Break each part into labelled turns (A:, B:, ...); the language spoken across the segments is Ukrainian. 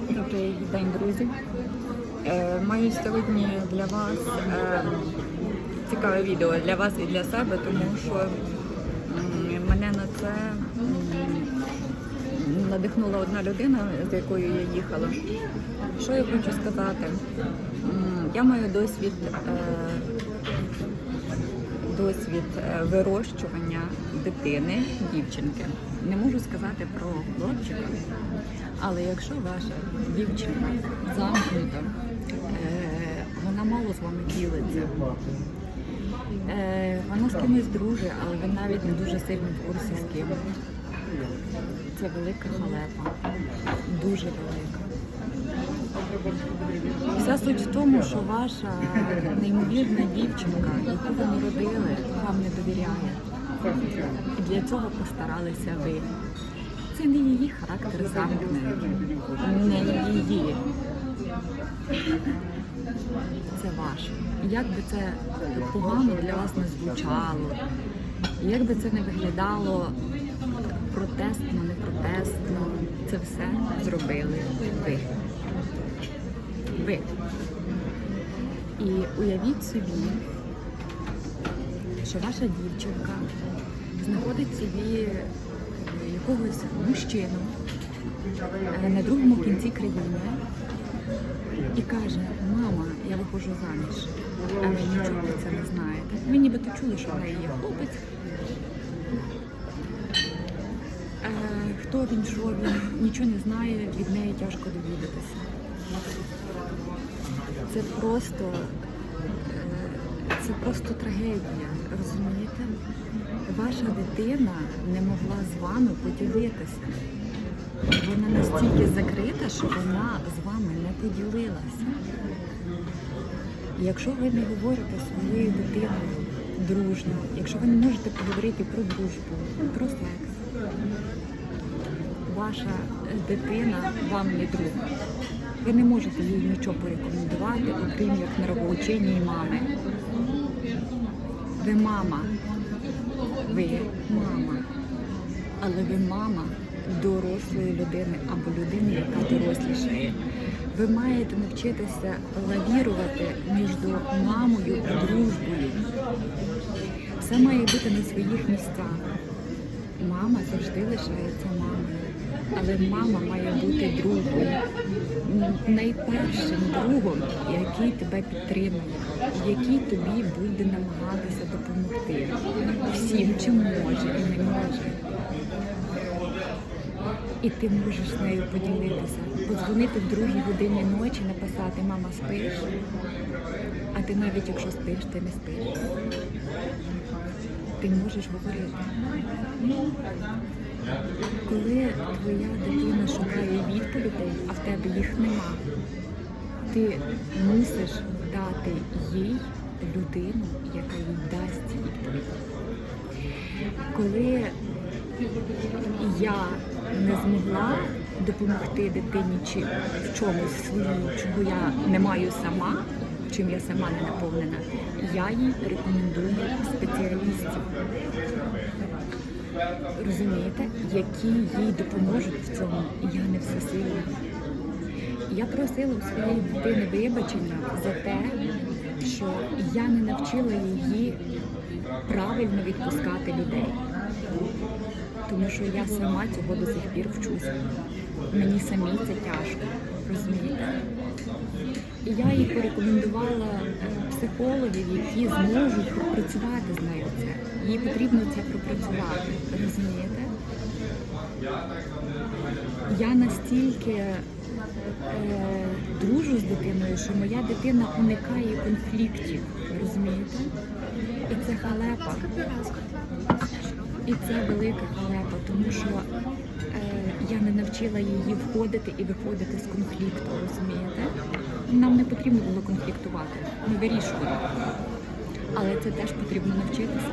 A: Добрий день, друзі. Е, Маю сьогодні для вас е, цікаве відео для вас і для себе, тому що мене на це надихнула одна людина, з якою я їхала. Що я хочу сказати? Я маю досвід, е, досвід вирощування дитини, дівчинки. Не можу сказати про хлопчика. Але якщо ваша дівчинка замкнута, е, вона мало з вами ділиться, е, вона з кимось дружить, але ви навіть не дуже сильно в курсі з ким. Це велика халепа, дуже велика. Вся суть в тому, що ваша неймовірна дівчинка, яку ви народили, вам не довіряє. І для цього постаралися ви. Це не її характер замкнений, не її. Це ваш. Як би це погано для вас не звучало, як би це не виглядало протестно, не протестно, це все зробили ви. Ви. І уявіть собі, що ваша дівчинка знаходить собі якогось мужчину на другому кінці країни і каже, мама, я виходжу заміж, а ви нічого про це не знаєте. Ви нібито чули, що в неї є хлопець. Хто він, що він, нічого не знає, від неї тяжко довідатися. Це просто, це просто трагедія, розумієте? Ваша дитина не могла з вами поділитися. Вона настільки закрита, що вона з вами не поділилася. Якщо ви не говорите своєю дитиною дружно, якщо ви не можете поговорити про дружбу, про секс, ваша дитина вам не друг. Ви не можете їй нічого порекомендувати, окрім як нравоучення і мами. Ви мама. Ви мама. Але ви мама дорослої людини або людини, яка дорослішає. Ви маєте навчитися лавірувати між мамою і дружбою. Все має бути на своїх місцях. Мама завжди лишається мамою. Але мама має бути другом, найпершим другом, який тебе підтримує, який тобі буде намагатися допомогти. Всім, чим може і не може. І ти можеш з нею поділитися, подзвонити в другій годині ночі, написати Мама спиш, ти навіть якщо спиш, ти не спиш. Ти можеш говорити. Коли твоя дитина шукає відповідей, а в тебе їх нема, ти мусиш дати їй людину, яка їй дасть відповідь. Коли я не змогла допомогти дитині чи в чомусь своїй, чого я не маю сама, чим я сама не наповнена, я їй рекомендую спеціалістів розумієте, які їй допоможуть в цьому. Я не всесильна. Я просила у своєї дитини вибачення за те, що я не навчила її правильно відпускати людей. Тому що я сама цього до сих пір вчуся. Мені самі це тяжко, розумієте? І я їй порекомендувала е, психологів, які зможуть пропрацювати з нею це. Їй потрібно це пропрацювати, розумієте? Я настільки е, дружу з дитиною, що моя дитина уникає конфліктів, розумієте? І це халепа. І це велика халепа, тому що я не навчила її входити і виходити з конфлікту, розумієте? Нам не потрібно було конфліктувати, ми вирішували. Але це теж потрібно навчитися.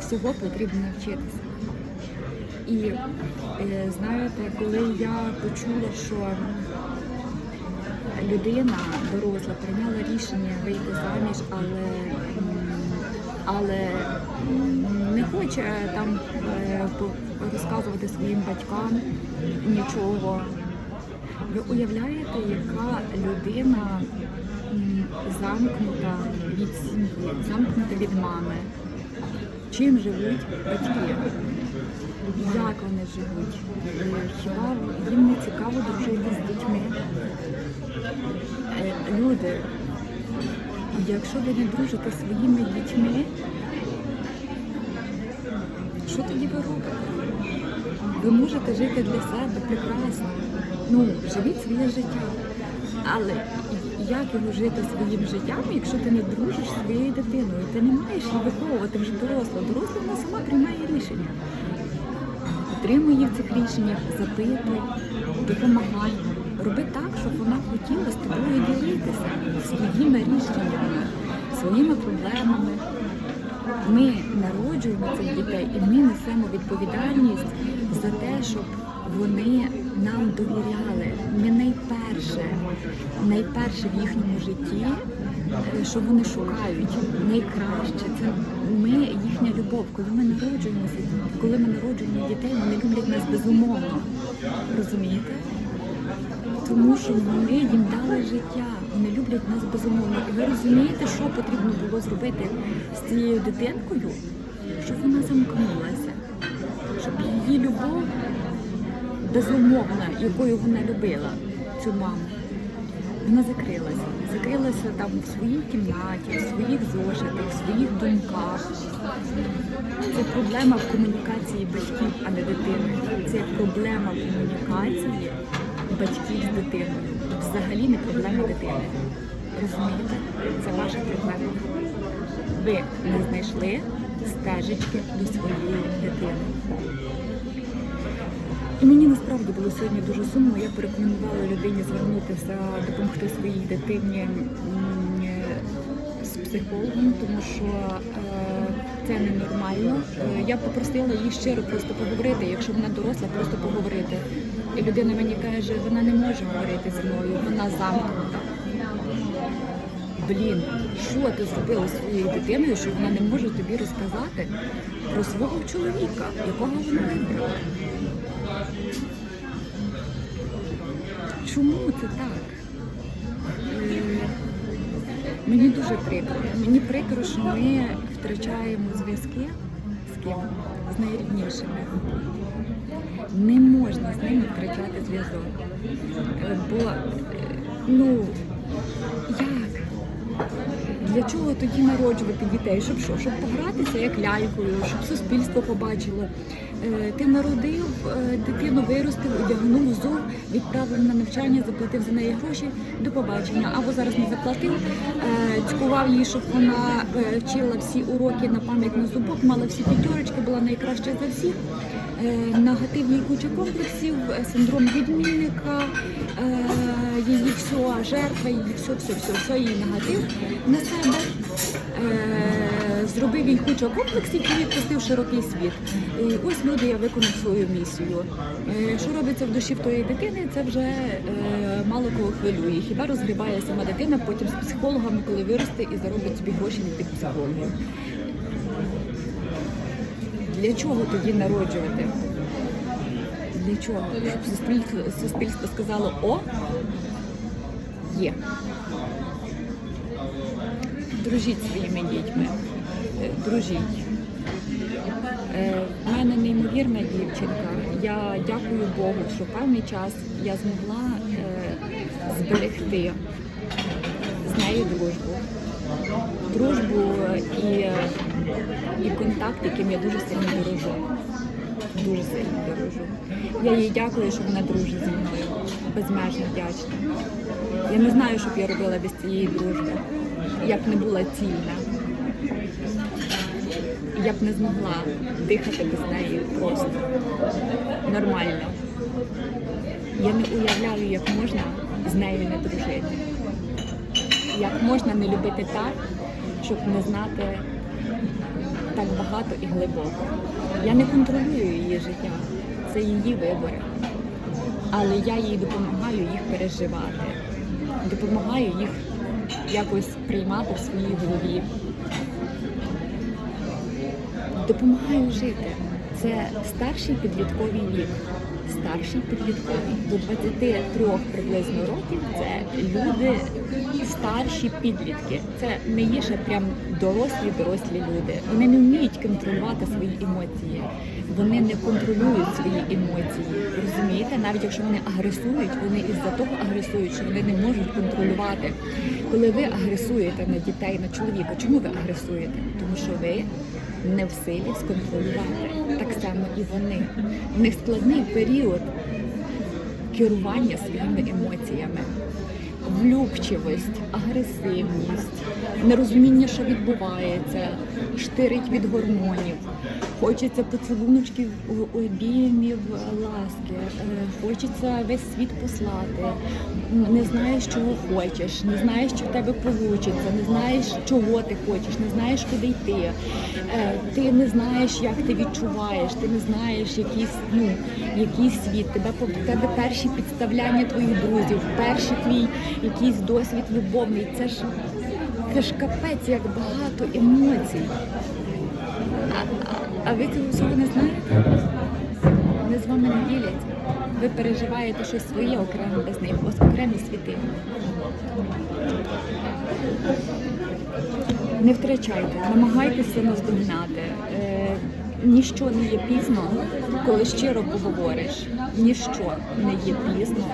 A: Всього потрібно навчитися. І е, знаєте, коли я почула, що людина доросла прийняла рішення вийти заміж, але, але не хоче там е, розказувати своїм батькам нічого. Ви уявляєте, яка людина замкнута від сім'ї, замкнута від мами? Чим живуть батьки? Як вони живуть? Е, Хіба їм не цікаво дружити з дітьми? Е, Люди, якщо ви не дружите своїми дітьми, що тоді ви робите? Ви можете жити для себе прекрасно. Ну, живіть своє життя. Але як його жити своїм життям, якщо ти не дружиш зі своєю дитиною? Ти не маєш її виховувати вже доросла. Доросла вона сама приймає рішення. Її в цих рішеннях, запитуй, допомагай. Роби так, щоб вона хотіла з тобою ділитися своїми рішеннями, своїми проблемами. Ми народжуємо цих дітей і ми несемо відповідальність за те, щоб вони нам довіряли. Ми найперше, найперше в їхньому житті, е, що вони шукають, найкраще. Це ми їхня любов. Коли ми народжуємося, коли ми народжуємо дітей, вони люблять нас безумовно. Розумієте? Тому що ми їм дали життя, вони люблять нас безумовно. І ви розумієте, що потрібно було зробити з цією дитинкою, щоб вона замкнулася, щоб її любов безумовна, якою вона любила цю маму, вона закрилася. Закрилася там в своїй кімнаті, в своїх зошитах, в своїх думках. Це проблема в комунікації батьків, а не дитини. Це проблема в комунікації батьків з дитиною. Взагалі не проблема дитини. Розумієте? Це ваша проблема. Ви не знайшли стежечки до своєї дитини. І мені насправді було сьогодні дуже сумно. Я порекомендувала людині звернутися, допомогти своїй дитині психологом, тому що е, це ненормально. Е, Я попросила її щиро просто поговорити, якщо вона доросла, просто поговорити. І людина мені каже, вона не може говорити зі мною, вона замкнута. Блін, що ти зробила своєю дитиною, що вона не може тобі розказати про свого чоловіка, якого вона вибрала? Чому це так? Мені дуже прикро. Мені прикро, що ми втрачаємо зв'язки з ким? З найріднішими. Не можна з ними втрачати зв'язок. Е, Бо, е, ну, як? Для чого тоді народжувати дітей? Щоб що? Щоб погратися як лялькою, щоб суспільство побачило. Е, Ти народив е, дитину, виростив, одягнув, взув, відправив на навчання, заплатив за неї гроші до побачення. Або зараз не заплатив, е, цькував її, щоб вона вчила всі уроки на пам'ять на зубок, мала всі п'ятерочки, була найкраща за всіх. Е, Негатив куча комплексів, синдром відмінника, її все, жертва, її все, все, все, все її негатив на себе. Зробив їй кучу комплексів і відпустив широкий світ. І ось люди, я виконав свою місію. Е, Що робиться в душі в тої дитини, це вже е, мало кого хвилює. Хіба розгрібає сама дитина потім з психологами, коли виросте і заробить собі гроші від тих психологів. Для чого тоді народжувати? Для чого? Щоб суспільство сказало о, є. Дружіть своїми дітьми. Е, Дружіть. Е, В мене неймовірна дівчинка. Я дякую Богу, що певний час я змогла е, зберегти з нею дружбу. Дружбу і, і контакт, яким я дуже сильно дорожу. Дуже сильно дорожу. Я їй дякую, що вона дружить зі мною. Безмежно вдячна. Я не знаю, що б я робила без цієї дружби. Я б не була цільна. Я б не змогла дихати без неї просто нормально. Я не уявляю, як можна з нею не дружити. Як можна не любити так, щоб не знати так багато і глибоко. Я не контролюю її життя, це її вибори. Але я їй допомагаю їх переживати, допомагаю їх якось приймати в своїй голові. Допомагаю жити. Це старший підлітковий вік. старший підлітковий. До 23 приблизно років це люди старші підлітки. Це не є ще прям дорослі, дорослі люди. Вони не вміють контролювати свої емоції. Вони не контролюють свої емоції. Розумієте, навіть якщо вони агресують, вони із-за того агресують, що вони не можуть контролювати. Коли ви агресуєте на дітей, на чоловіка, чому ви агресуєте? Тому що ви не в силі сконтролювати. Так само і вони. В них складний період керування своїми емоціями. Влюбчивість, агресивність, нерозуміння, що відбувається, штирить від гормонів, хочеться поцілуночків, обіймів, ласки, е, хочеться весь світ послати, не знаєш, чого хочеш, не знаєш, що в тебе вийде, не знаєш, чого ти хочеш, не знаєш, куди йти. Е, Ти не знаєш, як ти відчуваєш, ти не знаєш якийсь, ну, який світ, тебе тебе перші підставляння твоїх друзів, перший твій якийсь досвід любовний. Це ж це ж капець, як багато емоцій. А, ви цього всього не знаєте? Вони з вами не діляться. Ви переживаєте щось своє окремо без них, у окремі світи. Не втрачайте, намагайтеся наздогнати. Е, ніщо не є пізно, коли щиро поговориш. Ніщо не є пізно,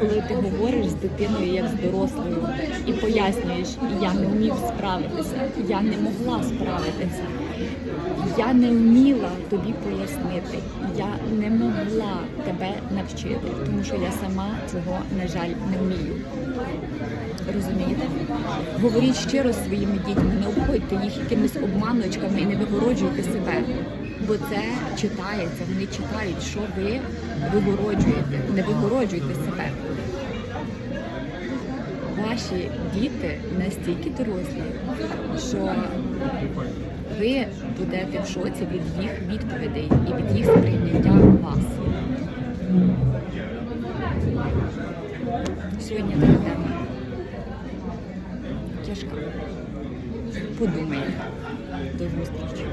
A: коли ти говориш з дитиною як з дорослою і пояснюєш, я не вмів справитися, я не могла справитися. Я не вміла тобі пояснити, я не могла тебе навчити, тому що я сама цього, на жаль, не вмію. Розумієте? Говоріть щиро своїми дітьми, не обходьте їх якимись обманочками і не вигороджуйте себе. Бо це читається, вони читають, що ви вигороджуєте. Не вигороджуйте себе. Ваші діти настільки дорослі, що ви будете в шоці від їх відповідей і від їх сприйняття вас. Сьогодні така тема тяжка. Подумайте. До зустрічі.